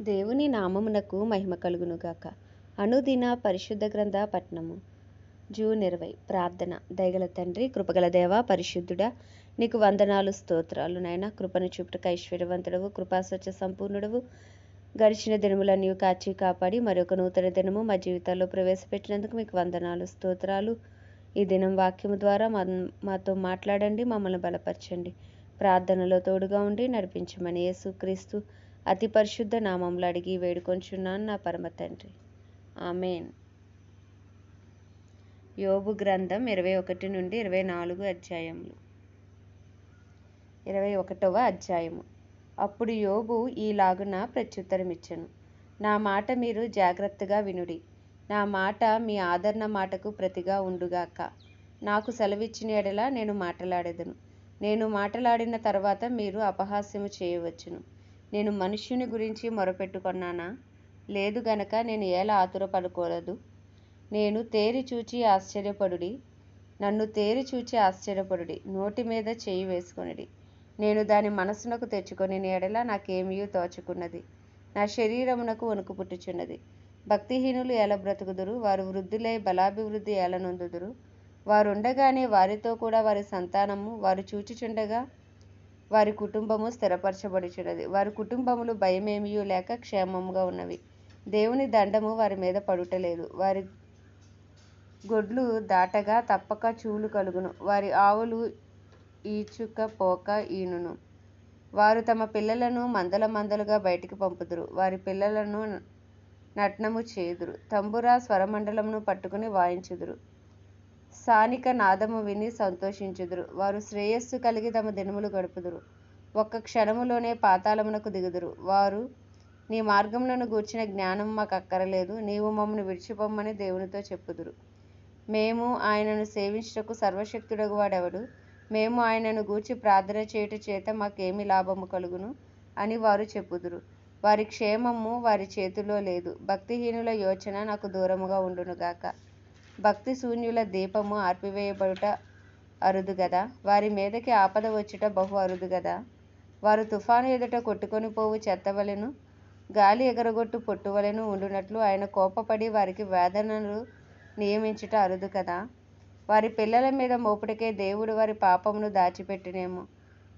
దేవుని నామమునకు మహిమ కలుగునుగాక. అనుదిన పరిశుద్ధ గ్రంథ పట్నము జూన్ ఇరవై. ప్రార్థన. దయగల తండ్రి కృపగల దేవ పరిశుద్ధుడా నీకు వందనాలు స్తోత్రాలు నాయన. కృపను చూపుటకు ఐశ్వర్యవంతుడవు కృపాసత్య సంపూర్ణుడవు. గడిచిన దినములన్నీ కాచి కాపాడి మరొక నూతన దినము మా జీవితాల్లో ప్రవేశపెట్టినందుకు మీకు వందనాలు స్తోత్రాలు. ఈ దినం వాక్యము ద్వారా మా మాతో మాట్లాడండి మమ్మల్ని బలపరచండి. ప్రార్థనలో తోడుగా ఉండి నడిపించమని యేసుక్రీస్తు అతి పరిశుద్ధ నామంలో అడిగి వేడుకొంచున్నాను నా పరమ తండ్రి. ఆమెన్. యోబు గ్రంథం ఇరవై ఒకటి నుండి ఇరవై నాలుగు అధ్యాయములు. ఇరవై ఒకటవ అధ్యాయము. అప్పుడు యోబు ఈలాగున ప్రత్యుత్తరమిచ్చను. నా మాట మీరు జాగ్రత్తగా వినుడి. నా మాట మీ ఆదరణ మాటకు ప్రతిగా ఉండుగాక. నాకు సెలవిచ్చిన ఎడల నేను మాట్లాడేదను. నేను మాట్లాడిన తర్వాత మీరు అపహాస్యము చేయవచ్చును. నేను మనుష్యుని గురించి మొరపెట్టుకున్నానా? లేదు గనక నేను ఎలా ఆతురపడుకోలేదు? నేను తేరి చూచి ఆశ్చర్యపడుడి. నన్ను తేరి చూచి ఆశ్చర్యపడుడి. నోటి మీద చేయి వేసుకొనిడి. నేను దాని మనసునకు తెచ్చుకొని ఎడల నాకేమీ తోచుకున్నది. నా శరీరమునకు వణుకు పుట్టుచున్నది. భక్తిహీనులు ఎలా బ్రతుకుదురు? వారు వృద్ధులై బలాభివృద్ధి ఎలా నొందుదురు? వారు ఉండగానే వారితో కూడా వారి సంతానము వారు చూచుచుండగా వారి కుటుంబము స్థిరపరచబడుచున్నది. వారి కుటుంబములు భయమేమియూ లేక క్షేమముగా ఉన్నవి. దేవుని దండము వారి మీద పడుటలేదు. వారి గొడ్లు దాటగా తప్పక చూలు కలుగును. వారి ఆవులు ఈచుక పోక ఈనును. వారు తమ పిల్లలను మందల మందలుగా బయటికి పంపుదురు. వారి పిల్లలను నట్నము చేయుదురు తంబురా స్వరమండలమును పట్టుకుని వాయించుదురు. స్థానిక నాదము విని సంతోషించుదురు. వారు శ్రేయస్సు కలిగి తమ దినములు గడుపుదురు. ఒక్క క్షణములోనే పాతాళమునకు దిగుదురు. వారు నీ మార్గములను గూర్చిన జ్ఞానం మాకు అక్కరలేదు నీవు మమ్మల్ని విడిచిపోమ్మని దేవునితో చెప్పుదురు. మేము ఆయనను సేవించుటకు సర్వశక్తుడగు వాడెవడు? మేము ఆయనను గూర్చి ప్రార్థన చేయుట చేత మాకేమి లాభము కలుగును? అని వారు చెప్పుదురు. వారి క్షేమము వారి చేతిలో లేదు. భక్తిహీనుల యోచన నాకు దూరముగా ఉండునుగాక భక్తి శూన్యుల దీపము ఆర్పివేయబడుట అరుదు గదా? వారి మీదకి ఆపద వచ్చుట బహు అరుదు గదా? వారు తుఫాను ఎదుట కొట్టుకొని పోవు చెత్తవలెను? గాలి ఎగరగొట్టు పొట్టువలెను ఉండునట్లు ఆయన కోపపడి వారికి వేదనలు నియమించుట అరుదు కదా? వారి పిల్లల మీద మోపుటకే దేవుడు వారి పాపమును దాచిపెట్టినేమో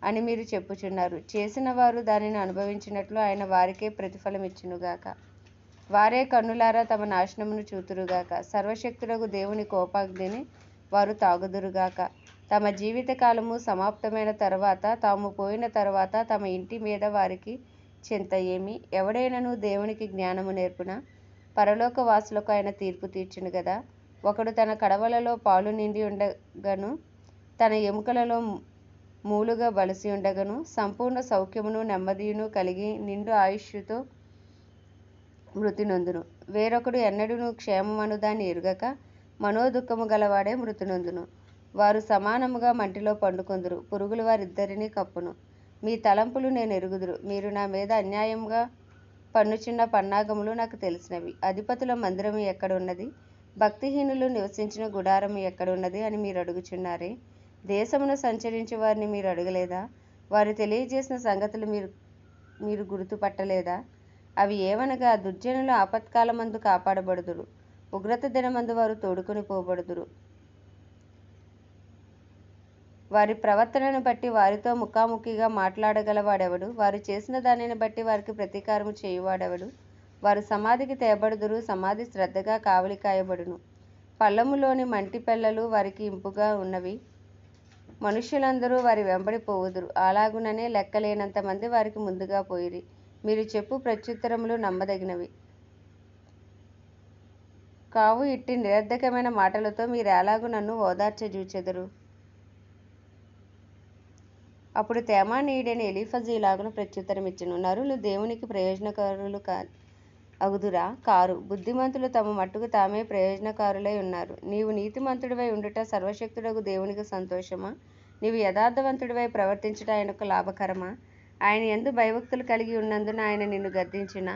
అని మీరు చెప్పుచున్నారు. చేసిన వారు దానిని అనుభవించినట్లు ఆయన వారికే ప్రతిఫలం ఇచ్చునుగాక వారే కన్నులారా తమ నాశనమును చూతురుగాక. సర్వశక్తులకు దేవుని కోపాగ్నిని వారు తాగుదురుగాక. తమ జీవితకాలము సమాప్తమైన తర్వాత తాము పోయిన తర్వాత తమ ఇంటి మీద వారికి చింత ఏమి? ఎవడైనను దేవునికి జ్ఞానము నేర్పున? పరలోక వాసులకు ఆయన తీర్పు తీర్చును కదా ఒకడు తన కడవలలో పాలు నిండి ఉండగను తన ఎముకలలో మూలుగా బలసి ఉండగను సంపూర్ణ సౌఖ్యమును నెమ్మదియును కలిగి నిండు ఆయుష్యుతో మృతి నొందును వేరొకడు ఎన్నడూను క్షేమమను దాన్ని ఎరుగక మనోదుఖము గలవాడే మృతి నొందును వారు సమానముగా మంటిలో పండుకొందురు పురుగులు వారిద్దరినీ కప్పును. మీ తలంపులు నేను ఎరుగుదురు మీరు నా మీద అన్యాయంగా పన్నుచున్న పన్నాగములు నాకు తెలిసినవి. అధిపతుల మందిరము ఎక్కడున్నది? భక్తిహీనులు నివసించిన గుడారము ఎక్కడున్నది అని మీరు అడుగుచున్నారే? దేశమును సంచరించి వారిని మీరు అడగలేదా? వారు తెలియజేసిన సంగతులు మీరు మీరు గుర్తుపట్టలేదా? అవి ఏవనగా దుర్జనులు ఆపత్కాలమందు కాపాడబడుదురు. ఉగ్రత దినమందు వారు తోడుకొని పోబడుదురు. వారి ప్రవర్తనను బట్టి వారితో ముఖాముఖిగా మాట్లాడగలవాడెవడు? వారు చేసిన దానిని బట్టి వారికి ప్రతీకారము చేయువాడెవడు? వారు సమాధికి తేబడుదురు సమాధి శ్రద్ధగా కావలి కాయబడును. పల్లములోని మంటి పెళ్ళలు వారికి ఇంపుగా ఉన్నవి. మనుష్యులందరూ వారి వెంబడి పోవుదురు. అలాగుననే లెక్కలేనంత మంది వారికి ముందుగా పోయిరి. మీరు చెప్పు ప్రత్యుత్తరములు నమ్మదగినవి. కావు ఇట్టి నిరర్ధకమైన మాటలతో మీరు ఎలాగూ నన్ను ఓదార్చజూచెదరు? అప్పుడు తేమా ఎలీఫజు ఇలాగున ప్రత్యుత్తరం ఇచ్చెను. నరులు దేవునికి ప్రయోజనకారులు కా అగుదురా? కారు. బుద్ధిమంతులు తమ మట్టుకు తామే ప్రయోజనకారులై ఉన్నారు. నీవు నీతిమంతుడివై ఉండుట సర్వశక్తుడకు దేవునికి సంతోషమా? నీవు యథార్థవంతుడివై ప్రవర్తించుట ఆయనకు లాభకరమా? ఆయన ఎందు భయభక్తులు కలిగి ఉన్నందున ఆయన నిన్ను గద్దించిన?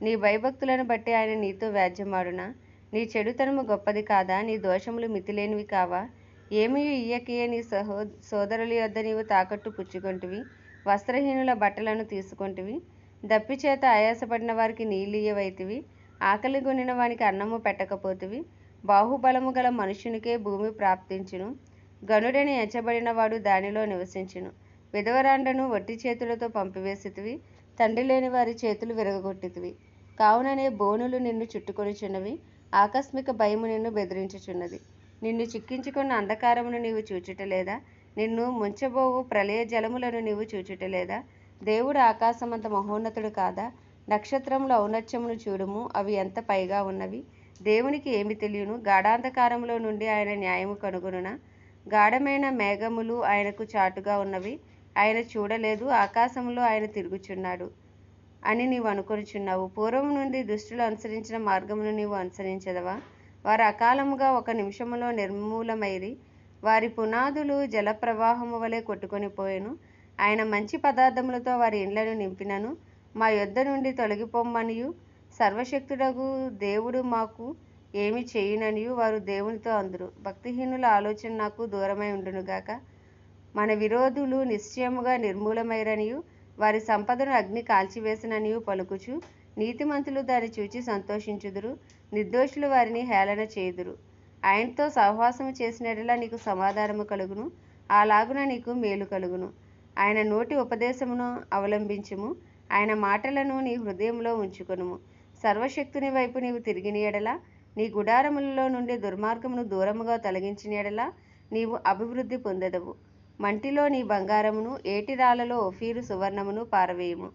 నీ భయభక్తులను బట్టి ఆయన నీతో వ్యాజ్యమాడునా? నీ చెడుతనము గొప్పది కాదా? నీ దోషములు మితిలేనివి కావా? ఏమీ ఇయ్యకయే నీ సహో సోదరుల యొద్ద నీవు తాకట్టు పుచ్చుకొంటివి వస్త్రహీనుల బట్టలను తీసుకొంటివి దప్పిచేత ఆయాసపడిన వారికి నీళ్ళియ్యవైతివి ఆకలి కొనిన వానికి అన్నము పెట్టకపోతివి బాహుబలము గల మనుషునికే భూమి ప్రాప్తించును గనుడని ఎంచబడిన వాడు దానిలో నివసించును విధవరాండను వట్టి చేతులతో పంపివేసితివి తండ్రి లేని వారి చేతులు విరగగొట్టితివి కావుననే బోనులు నిన్ను చుట్టుకొనిచున్నవి ఆకస్మిక భయము నిన్ను బెదిరించుచున్నది. నిన్ను చిక్కించుకున్న అంధకారమును నీవు చూచుటలేదా? నిన్ను ముంచబోవు ప్రళయ జలములను నీవు చూచుటలేదా? దేవుడు ఆకాశమంత మహోన్నతుడు కాదా? నక్షత్రముల ఔన్నత్యమును చూడుము అవి ఎంత పైగా ఉన్నవి? దేవునికి ఏమి తెలియను? గాఢాంధకారంలో నుండి ఆయన న్యాయము కనుగొనున? గాఢమైన మేఘములు ఆయనకు చాటుగా ఉన్నవి. ఆయన చూడలేదు ఆకాశంలో ఆయన తిరుగుచున్నాడు అని నీవు అనుకొనిచున్నావు. పూర్వం నుండి దుష్టులు అనుసరించిన మార్గమును నీవు అనుసరించదవా? వారు అకాలముగా ఒక నిమిషములో నిర్మూలమైరి. వారి పునాదులు జలప్రవాహము వలె కొట్టుకొని పోయెను. ఆయన మంచి పదార్థములతో వారి ఇండ్లను నింపినను. మా యొద్ద నుండి తొలగిపోమ్మనియు. సర్వశక్తుడగు దేవుడు మాకు ఏమి చేయుననియు వారు దేవునితో అందరు. భక్తిహీనుల ఆలోచన నాకు దూరమై ఉండునుగాక. మన విరోధులు నిశ్చయముగా నిర్మూలమైరనియు. వారి సంపదను అగ్ని కాల్చివేసిననియు పలుకుచు. నీతిమంతులు దాన్ని చూచి సంతోషించుదురు నిర్దోషులు వారిని హేళన చేయుదురు. ఆయనతో సహవాసము చేసినట్లా నీకు సమాధానము కలుగును అలాగున నీకు మేలు కలుగును. ఆయన నోటి ఉపదేశమును అవలంబించుము ఆయన మాటలను నీ హృదయంలో ఉంచుకొనుము. సర్వశక్తుని వైపు నీవు తిరిగిన ఎడల నీ గుడారములలో నుండి దుర్మార్గమును దూరముగా తొలగించిన ఎడల నీవు అభివృద్ధి పొందదవు. మంటిలో నీ బంగారమును ఏటిరాలలో ఒఫీరు సువర్ణమును పారవేయుము.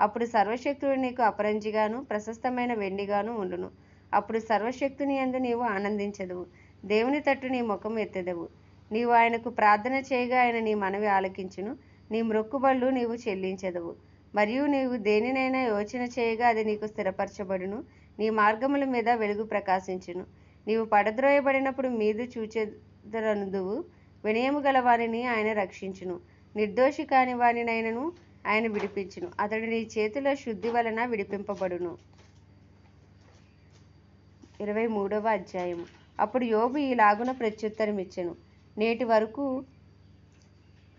అప్పుడు సర్వశక్తుడు నీకు అపరంజిగాను ప్రశస్తమైన వెండిగాను ఉండును. అప్పుడు సర్వశక్తుని ఎందు నీవు ఆనందించదువు. దేవుని తట్టు నీ ముఖం ఎత్తెదవు. నీవు ఆయనకు ప్రార్థన చేయగా ఆయన నీ మనవి ఆలకించును. నీ మ్రొక్కుబళ్ళు నీవు చెల్లించెదవు. మరియు నీవు దేనినైనా యోచన చేయగా అది నీకు స్థిరపరచబడును. నీ మార్గముల మీద వెలుగు ప్రకాశించును. నీవు పడద్రోయబడినప్పుడు మీదు చూచెదరనుదువు. వినయము గల వారిని ఆయన రక్షించును. నిర్దోషి కాని వారినైనను ఆయన విడిపించును. అతడు నీ చేతుల శుద్ధి వలన విడిపింపబడును. ఇరవై మూడవ అధ్యాయం అప్పుడు యోబు ఈలాగున ప్రత్యుత్తరం ఇచ్చెను నేటి వరకు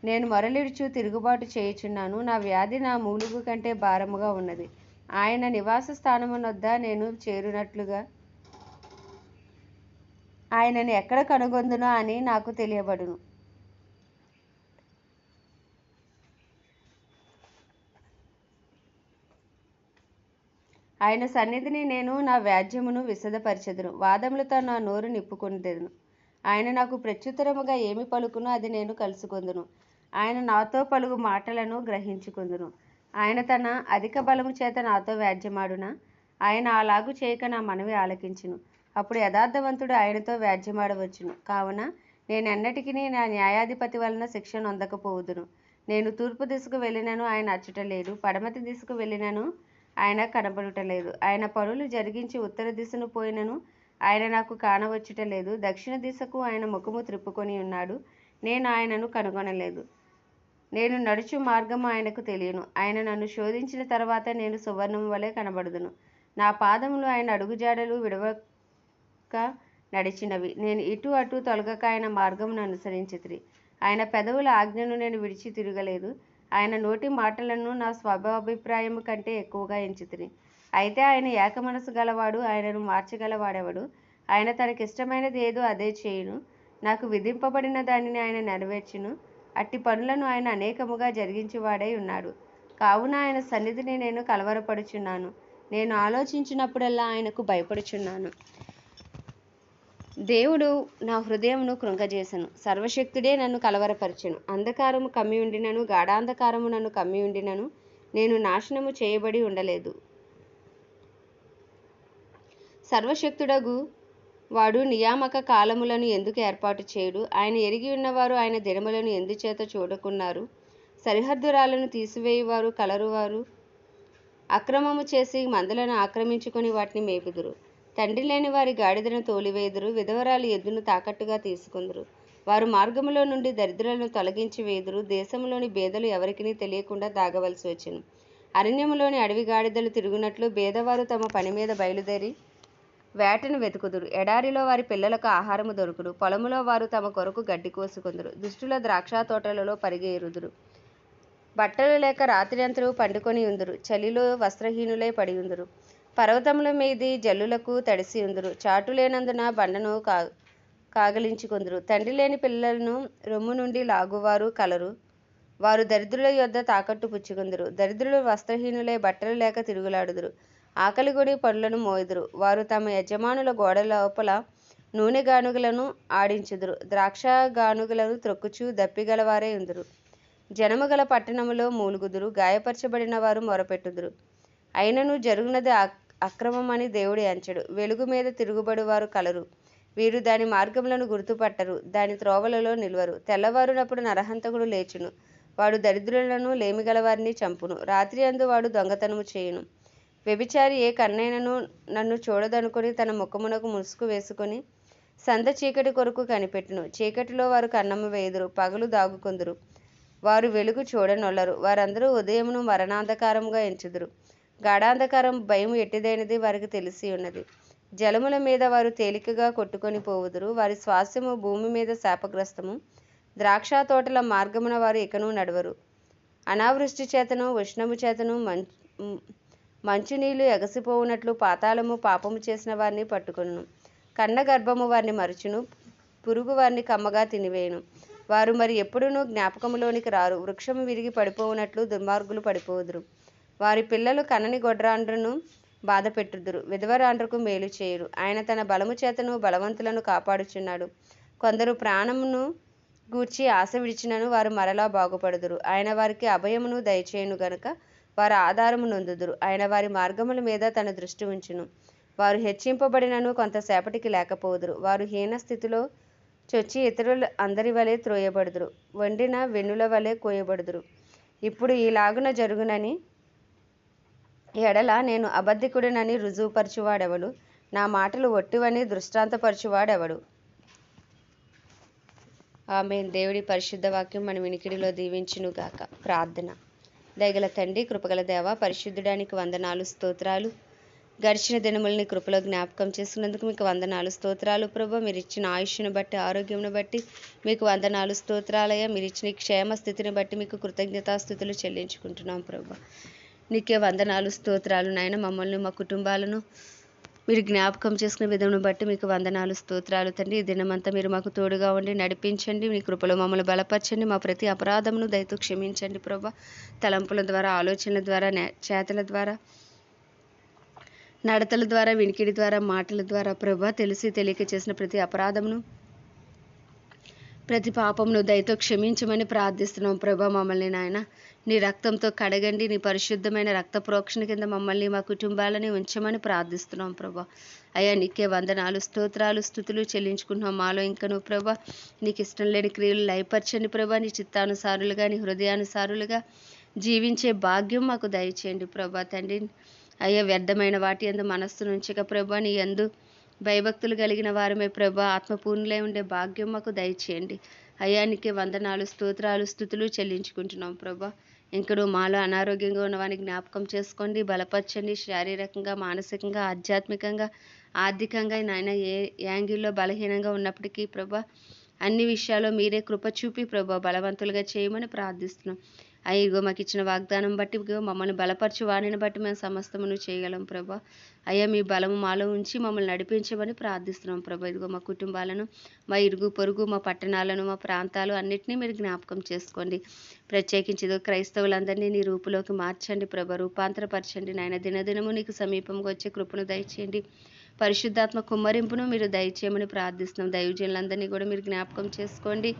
నేను మొరలిడుచు తిరుగుబాటు చేయుచున్నాను. నా వ్యాధి నా మూలుగు కంటే భారముగా ఉన్నది. ఆయన నివాస స్థానమునొద్ద నేను చేరునట్లుగా ఆయనను ఎక్కడ కనుగొందునో అని నాకు తెలియబడును. ఆయన సన్నిధిని నేను నా వ్యాజ్యమును విశదపరచెదను. వాదములతో నా నోరు నిప్పుకొనిదెను ఆయన నాకు ప్రత్యుత్తరముగా ఏమి పలుకునో అది నేను కలుసుకొందును. ఆయన నాతో పలుగు మాటలను గ్రహించుకుందును. ఆయన తన అధిక బలము చేత నాతో వ్యాజ్యమాడునా? ఆయన అలాగు చేయక నా మనవి ఆలకించును. అప్పుడు యథార్థవంతుడు ఆయనతో వ్యాజ్యమాడవచ్చును. కావున నేను ఎన్నటికీ నా న్యాయాధిపతి వలన శిక్ష నొందకపోవుదును. నేను తూర్పు దిశకు వెళ్ళినను ఆయన అచ్చుటలేడు పడమతి దిశకు వెళ్ళినను ఆయన కనబడుటలేదు. ఆయన పనులు జరిగించి ఉత్తర దిశను పోయినను ఆయన నాకు కానవచ్చుటలేదు. దక్షిణ దిశకు ఆయన ముఖము త్రిప్పుకొని ఉన్నాడు. నేను ఆయనను కనుగొనలేదు. నేను నడుచు మార్గం ఆయనకు తెలియను. ఆయన నన్ను శోధించిన తర్వాత నేను సువర్ణం వలె కనబడుదును. నా పాదములు ఆయన అడుగుజాడలు విడవక నడిచినవి. నేను ఇటు అటు తొలగక ఆయన మార్గమును అనుసరించితిరి. ఆయన పెదవుల ఆజ్ఞను నేను విడిచి తిరగలేదు. ఆయన నోటి మాటలను నా స్వభాభిప్రాయము కంటే ఎక్కువగా ఎంచుతిని అయితే ఆయన ఏక మనసు గలవాడు ఆయనను మార్చగలవాడెవడు? ఆయన తనకిష్టమైనది ఏదో అదే చేయును. నాకు విధింపబడిన దానిని ఆయన నెరవేర్చును. అట్టి పనులను ఆయన అనేకముగా జరిగించేవాడై ఉన్నాడు. కావున ఆయన సన్నిధిని నేను కలవరపడుచున్నాను. నేను ఆలోచించినప్పుడల్లా ఆయనకు భయపడుచున్నాను. దేవుడు నా హృదయమును కృంగజేసను. సర్వశక్తుడే నన్ను కలవరపరిచెను. అంధకారము కమ్మి ఉండినను గాఢాంధకారము నన్ను కమ్మి ఉండినను నేను నాశనము చేయబడి ఉండలేదు. సర్వశక్తుడగు వాడు నియామక కాలములను ఎందుకు ఏర్పాటు చేయుడు? ఆయన ఎరిగి ఉన్నవారు ఆయన దినములను ఎందుచేత చూడకున్నారు? సరిహద్దురాలను తీసివేయువారు కలరువారు అక్రమము చేసి మందులను ఆక్రమించుకొని వాటిని మేపుదురు. తండ్రి లేని వారి గాడిదను తోలివేదురు విధవరాలు ఎద్దును తాకట్టుగా తీసుకుందరు. వారు మార్గములో నుండి దరిద్రులను తొలగించి వేదురు దేశంలోని బేదలు ఎవరికినీ తెలియకుండా దాగవలసి వచ్చింది అరణ్యములోని అడవి గాడిదలు తిరుగునట్లు బేదవారు తమ పని మీద బయలుదేరి వేటను వెతుకుదురు. ఎడారిలో వారి పిల్లలకు ఆహారము దొరుకుడు పొలములో వారు తమ కొరకు గడ్డి కోసుకుందరు. దుష్టుల ద్రాక్ష తోటలలో పరిగెరుదురు బట్టలు లేక రాత్రి పండుకొని ఉందురు. చలిలో వస్త్రహీనులై పడి ఉందురు. పర్వతముల మీది జల్లులకు తడిసి ఉందరు. చాటు లేనందున బండను కా కాగలించుకుందరు. తండ్రి లేని పిల్లలను రొమ్ము నుండి లాగువారు కలరు. వారు దరిద్రుల యొద్ద తాకట్టు పుచ్చుకుందురు. దరిద్రులు వస్త్రహీనులే బట్టలు లేక తిరుగులాడుదురు. ఆకలిగొడి పనులను మోయుదురు. వారు తమ యజమానుల గోడ లోపల నూనె గానుగలను ఆడించుదురు. ద్రాక్ష గానుగలను త్రొక్కుచు దప్పిగలవారే ఉందురు. జనము గల పట్టణములో మూలుగుదురు. గాయపరచబడిన వారు మొరపెట్టుదురు. అయినను జరుగునది అక్రమమని దేవుడి అంచడు. వెలుగు మీద తిరుగుబడి వారు కలరు. వీరు దాని మార్గములను గుర్తుపట్టరు. దాని త్రోవలలో నిల్వరు. తెల్లవారునప్పుడు నరహంతకుడు లేచును. వాడు దరిద్రులను లేమిగలవారిని చంపును. రాత్రి అందు వాడు దొంగతనము చేయును. వ్యభిచారి ఏ కన్నైనను నన్ను చూడదనుకుని తన ముఖమునకు ముసుగు వేసుకొని సంద చీకటి కొరకు కనిపెట్టును. చీకటిలో వారు కన్నము వేయుదురు. పగలు దాగుకొందురు. వారు వెలుగు చూడనొల్లరు. వారందరూ ఉదయమును మరణాంధకారముగా ఎంచుదురు. గాఢాంధకారం భయం ఎట్టిదైనది వారికి తెలిసి ఉన్నది. జలముల మీద వారు తేలికగా కొట్టుకొని పోవుదురు. వారి స్వాస్యము భూమి మీద శాపగ్రస్తము. ద్రాక్ష తోటల మార్గమున వారు ఇకను నడవరు. అనావృష్టి చేతను ఉష్ణము చేతను మంచు మంచునీళ్ళు ఎగసిపోవునట్లు పాతాళము పాపము చేసిన వారిని పట్టుకును కన్న గర్భము వారిని మరుచును. పురుగు వారిని కమ్మగా తినివేయను. వారు మరి ఎప్పుడునూ జ్ఞాపకములోనికి రారు. వృక్షము విరిగి పడిపోవునట్లు దుర్మార్గులు పడిపోదురు వారి పిల్లలు కనని గొడ్రాండ్రును బాధ పెట్టుదురు విధవరాండ్రకు మేలు చేయరు. ఆయన తన బలము చేతను బలవంతులను కాపాడుచున్నాడు. కొందరు ప్రాణమును గూర్చి ఆశ విడిచినను వారు మరలా బాగుపడుదురు. ఆయన వారికి అభయమును దయచేయును గనుక వారు ఆధారము నొందుదురు. ఆయన వారి మార్గముల మీద తన దృష్టి ఉంచును. వారు హెచ్చింపబడినను కొంతసేపటికి లేకపోదురు. వారు హీన స్థితిలో చొచ్చి ఇతరుల అందరి వలె త్రోయబడుదురు. వండిన వెన్నుల వలె కోయబడుదురు. ఇప్పుడు ఈలాగున జరుగునని ఎడల నేను అబద్ధికుడినని రుజువుపరచువాడెవడు? నా మాటలు ఒట్టివని దృష్టాంతపరచువాడెవడు? ఆమె దేవుడి పరిశుద్ధ వాక్యం మన వినికిడిలో దీవించునుగాక. ప్రార్థన. దయగల తండ్రి కృపగల దేవ పరిశుద్ధుడానికి వందనాలు స్తోత్రాలు. గడిచిన దినములని కృపలో జ్ఞాపకం చేసుకున్నందుకు మీకు వందనాలు స్తోత్రాలు. ప్రభు మీరు ఇచ్చిన ఆయుష్ను బట్టి ఆరోగ్యంను బట్టి మీకు వందనాలు స్తోత్రాలయ మీరు ఇచ్చిన క్షేమ స్థితిని బట్టి మీకు కృతజ్ఞతాస్థుతులు చెల్లించుకుంటున్నాం ప్రభు. నీకే వందనాలు స్తోత్రాలు నాయన. మమ్మల్ని మా కుటుంబాలను మీరు జ్ఞాపకం చేసుకునే విధమును బట్టి మీకు వందనాలు స్తోత్రాలు తండ్రి. ఈ దినమంతా మీరు మాకు తోడుగా ఉండి నడిపించండి. మీ కృపలో మమ్మల్ని బలపరచండి. మా ప్రతి అపరాధమును దయతో క్షమించండి ప్రభా. తలంపుల ద్వారా ఆలోచనల ద్వారా నే- చేతల ద్వారా నడతల ద్వారా వినికిడి ద్వారా మాటల ద్వారా ప్రభా తెలిసి తెలియక చేసిన ప్రతి అపరాధమును ప్రతి పాపమును దయతో క్షమించమని ప్రార్థిస్తున్నాం ప్రభా మమ్మల్ని నాయన. నీ రక్తంతో కడగండి నీ పరిశుద్ధమైన రక్త ప్రోక్షణ కింద మమ్మల్ని మా కుటుంబాలని ఉంచమని ప్రార్థిస్తున్నాం ప్రభా. అయ్యా నీకే వందనాలు స్తోత్రాలు స్థుతులు చెల్లించుకుంటున్నాం మాలో ఇంకను ప్రభా. నీకు ఇష్టం లేని క్రియలు లయపరచండి ప్రభా. నీ చిత్తానుసారులుగా నీ హృదయానుసారులుగా జీవించే భాగ్యం మాకు దయచేయండి ప్రభా తండ్రి. అయ్యా వ్యర్థమైన వాటి ఎందు మనస్సు నుంచిగా ప్రభా నీ ఎందు భయభక్తులు కలిగిన వారమే ప్రభా. ఆత్మపూర్ణులై ఉండే భాగ్యం మాకు దయచేయండి. అయ్యానికి వందనాలు స్తోత్రాలు స్థుతులు చెల్లించుకుంటున్నాం ప్రభా. ఇంకను మాలో అనారోగ్యంగా ఉన్నవాని జ్ఞాపకం చేసుకోండి. బలపరచండి. శారీరకంగా మానసికంగా ఆధ్యాత్మికంగా ఆర్థికంగా నాయన ఏ యాంగిల్లో బలహీనంగా ఉన్నప్పటికీ ప్రభా అన్ని విషయాల్లో మీరే కృప చూపి ప్రభా బలవంతులుగా చేయమని ప్రార్థిస్తున్నాం. అయ్యో మాకు ఇచ్చిన వాగ్దానం బట్టి మమ్మల్ని బలపరచు వాణిని బట్టి మేము సమస్తమును చేయగలం ప్రభా. అయ్యా మీ బలము మాలో ఉంచి మమ్మల్ని నడిపించమని ప్రార్థిస్తున్నాం ప్రభా. ఇదిగో మా కుటుంబాలను మా ఇరుగు పొరుగు మా పట్టణాలను మా ప్రాంతాలు అన్నిటినీ మీరు జ్ఞాపకం చేసుకోండి. ప్రత్యేకించి ఇదిగో క్రైస్తవులందరినీ నీ రూపులోకి మార్చండి ప్రభ. రూపాంతరపరచండి. నాయన దినదినము నీకు సమీపంగా వచ్చే కృపను దయచేయండి. పరిశుద్ధాత్మ కుమ్మరింపును మీరు దయచేయమని ప్రార్థిస్తున్నాం. దైవజనులందరినీ కూడా మీరు జ్ఞాపకం చేసుకోండి.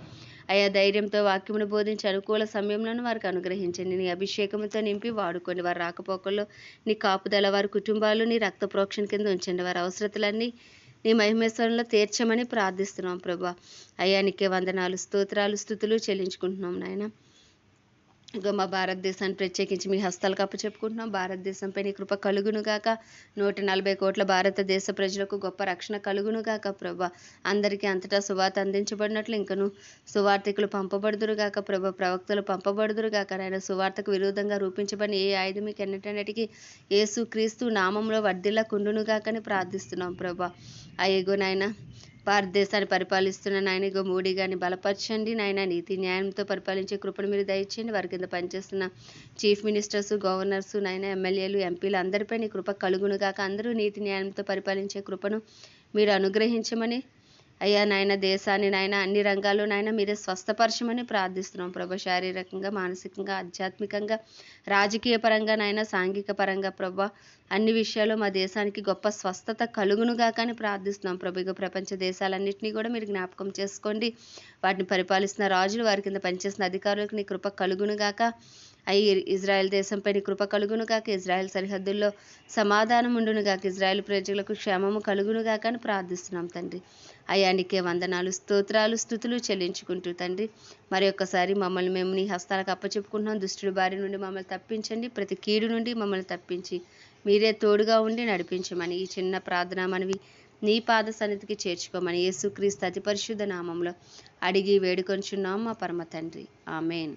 అయా ధైర్యంతో వాక్యమును బోధించి అనుకూల సమయంలో వారికి అనుగ్రహించండి నీ అభిషేకంతో నింపి వాడుకోండి వారి రాకపోకల్లో నీ కాపుదల వారి కుటుంబాలు నీ రక్త ప్రోక్షణ కింద ఉంచండి. వారి అవసరతలన్నీ నీ మహిమేశ్వరంలో తీర్చమని ప్రార్థిస్తున్నాం ప్రభా. అయ్యానికే వందనాలు స్తోత్రాలు స్థుతులు చెల్లించుకుంటున్నాం నాయన. ఇగో మా భారతదేశాన్ని ప్రత్యేకించి మీ హస్తాల కప్ప చెప్పుకుంటున్నాం. భారతదేశంపై నీ కృప కలుగునుగాక నూట నలభై కోట్ల భారతదేశ ప్రజలకు గొప్ప రక్షణ కలుగును గాక ప్రభా. అందరికీ అంతటా సువార్త అందించబడినట్లు ఇంకను సువార్థికులు పంపబడుదురుగాక గాక ప్రవక్తలు పంపబడుదురుగాక ఆయన నాయన సువార్తకు విరోధంగా రూపించబడిన ఏ ఆయుధం మీకు ఎన్నటన్నిటికీ యేసు క్రీస్తు నామంలో వర్ధిల్లా కుండునుగాకని ప్రార్థిస్తున్నాం ప్రభా. అయ్యగో నాయన భారతదేశాన్ని పరిపాలిస్తున్న నాయన ఇగో మోడీ గారిని బలపరచండి నాయన. నీతి న్యాయంతో పరిపాలించే కృపను మీరు దయచేయండి. వారి కింద పనిచేస్తున్న చీఫ్ మినిస్టర్స్ గవర్నర్స్ నాయన ఎమ్మెల్యేలు ఎంపీలు అందరిపై నీ కృప కలుగును గాక. అందరూ నీతి న్యాయంతో పరిపాలించే కృపను మీరు అనుగ్రహించమని అయ్యా నాయన దేశాన్ని నాయన అన్ని రంగాల్లో నాయన మీరే స్వస్థపరచమని ప్రార్థిస్తున్నాం ప్రభా. శారీరకంగా మానసికంగా ఆధ్యాత్మికంగా రాజకీయ పరంగా నాయన సాంఘిక పరంగా ప్రభా. అన్ని విషయాల్లో మా దేశానికి గొప్ప స్వస్థత కలుగునుగా కానీ ప్రార్థిస్తున్నాం ప్రభు. ఇక ప్రపంచ దేశాలన్నింటినీ కూడా మీరు జ్ఞాపకం చేసుకోండి. వాటిని పరిపాలిస్తున్న రాజులు వారి కింద పనిచేసిన అధికారులకు నీ కృప కలుగునుగాక. అయ్యి ఇజ్రాయెల్ దేశంపై నీ కృప కలుగును కాక ఇజ్రాయెల్ సరిహద్దుల్లో సమాధానం ఉండును గాక ఇజ్రాయెల్ ప్రజలకు క్షేమము కలుగును గాక అని ప్రార్థిస్తున్నాం తండ్రి. అయానికే వందనాలు స్తోత్రాలు స్థుతులు చెల్లించుకుంటూ తండ్రి మరి ఒక్కసారి మమ్మల్ని మేము నీ హస్తాలకు అప్పచెప్పుకుంటున్నాం. దుష్టుడి బారి నుండి మమ్మల్ని తప్పించండి. ప్రతి కీడు నుండి మమ్మల్ని తప్పించి మీరే తోడుగా ఉండి నడిపించమని ఈ చిన్న ప్రార్థన మనవి నీ పాద సన్నిధికి చేర్చుకోమని యేసుక్రీస్తు అతి పరిశుద్ధ నామంలో అడిగి వేడుకొంచున్నాం మా పరమ తండ్రి. ఆమెన్.